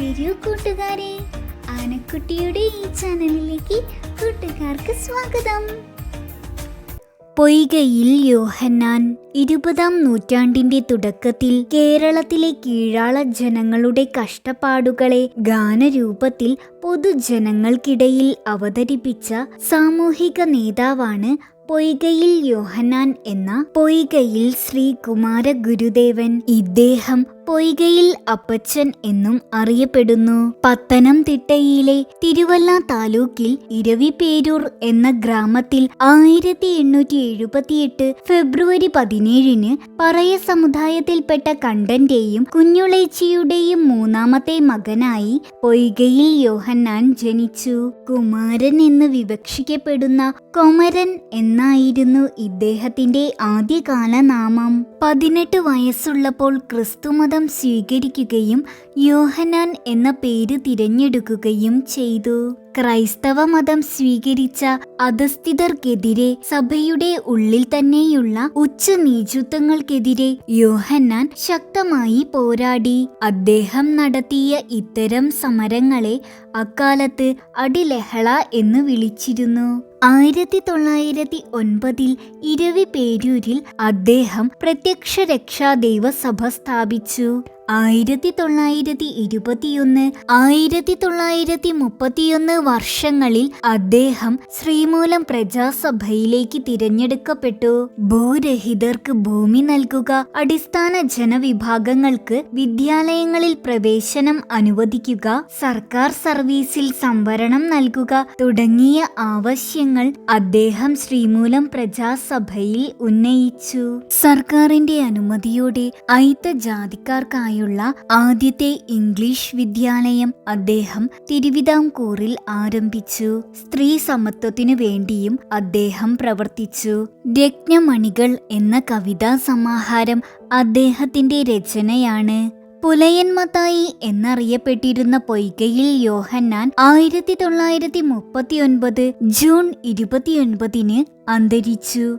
വരൂ കൂട്ടുകാരെ. ആനക്കുട്ടിയുടെ ഈ ചാനലിലേക്ക് കൂട്ടുകാർക്ക് സ്വാഗതം. പൊയ്കയിൽ യോഹന്നാൻ ഇരുപതാം നൂറ്റാണ്ടിന്റെ തുടക്കത്തിൽ കേരളത്തിലെ കീഴാള ജനങ്ങളുടെ കഷ്ടപ്പാടുകളെ ഗാനരൂപത്തിൽ പൊതുജനങ്ങൾക്കിടയിൽ അവതരിപ്പിച്ച സാമൂഹിക നേതാവാണ് പൊയ്കയിൽ യോഹന്നാൻ എന്ന പൊയ്കയിൽ ശ്രീ കുമാര ഗുരുദേവൻ ഇദ്ദേഹം പൊയ്കയിൽ അപ്പച്ചൻ എന്നും അറിയപ്പെടുന്നു. പത്തനംതിട്ടയിലെ തിരുവല്ല താലൂക്കിൽ ഇരവിപേരൂർ എന്ന ഗ്രാമത്തിൽ ആയിരത്തി എണ്ണൂറ്റി എഴുപത്തിയെട്ട് ഫെബ്രുവരി പതിനേഴിന് പറയ സമുദായത്തിൽപ്പെട്ട കണ്ടന്റെയും കുഞ്ഞുളേച്ചിയുടെയും മൂന്നാമത്തെ മകനായി പൊയ്കയിൽ യോഹന്നാൻ ജനിച്ചു. കുമാരൻ എന്ന് വിവക്ഷിക്കപ്പെടുന്ന കൊമരൻ എന്നായിരുന്നു ഇദ്ദേഹത്തിന്റെ ആദ്യകാല നാമം പതിനെട്ട് വയസ്സുള്ളപ്പോൾ ക്രിസ്തുമതം സ്വീകരിക്കുകയും യോഹനാൻ എന്ന പേര് തിരഞ്ഞെടുക്കുകയും ചെയ്തു. ക്രൈസ്തവ മതം സ്വീകരിച്ച അധസ്ഥിതർക്കെതിരെ സഭയുടെ ഉള്ളിൽ തന്നെയുള്ള ഉച്ച നീചുത്വങ്ങൾക്കെതിരെ യോഹന്നാൻ ശക്തമായി പോരാടി. അദ്ദേഹം നടത്തിയ ഇത്തരം സമരങ്ങളെ അക്കാലത്ത് അടിലഹള എന്ന് വിളിച്ചിരുന്നു. ആയിരത്തി തൊള്ളായിരത്തി ഒൻപതിൽ ഇരവി പേരൂരിൽ അദ്ദേഹം പ്രത്യക്ഷ രക്ഷാ ദൈവസഭ സ്ഥാപിച്ചു. ആയിരത്തി തൊള്ളായിരത്തി ഇരുപത്തിയൊന്ന് ആയിരത്തി തൊള്ളായിരത്തി മുപ്പത്തിയൊന്ന് വർഷങ്ങളിൽ അദ്ദേഹം ശ്രീമൂലം പ്രജാസഭയിലേക്ക് തിരഞ്ഞെടുക്കപ്പെട്ടു. ഭൂരഹിതർക്ക് ഭൂമി നൽകുക അടിസ്ഥാന ജനവിഭാഗങ്ങൾക്ക് വിദ്യാലയങ്ങളിൽ പ്രവേശനം അനുവദിക്കുക സർക്കാർ സർവീസിൽ സംവരണം നൽകുക തുടങ്ങിയ ആവശ്യങ്ങൾ അദ്ദേഹം ശ്രീമൂലം പ്രജാസഭയിൽ ഉന്നയിച്ചു. സർക്കാരിന്റെ അനുമതിയോടെ അയിത്ത ജാതിക്കാർക്കായുള്ള ആദ്യത്തെ ഇംഗ്ലീഷ് വിദ്യാലയം അദ്ദേഹം തിരുവിതാംകൂറിൽ ആരംഭിച്ചു. സ്ത്രീ സമത്വത്തിനു വേണ്ടിയും അദ്ദേഹം പ്രവർത്തിച്ചു. രത്നമണികൾ എന്ന കവിതാ സമാഹാരം അദ്ദേഹത്തിന്റെ രചനയാണ്. പുലയൻ മത്തായി എന്നറിയപ്പെട്ടിരുന്ന പൊയ്കയിൽ യോഹന്നാൻ ആയിരത്തി തൊള്ളായിരത്തി മുപ്പത്തിയൊൻപത് ജൂൺ ഇരുപത്തിയൊൻപതിന് അന്തരിച്ചു.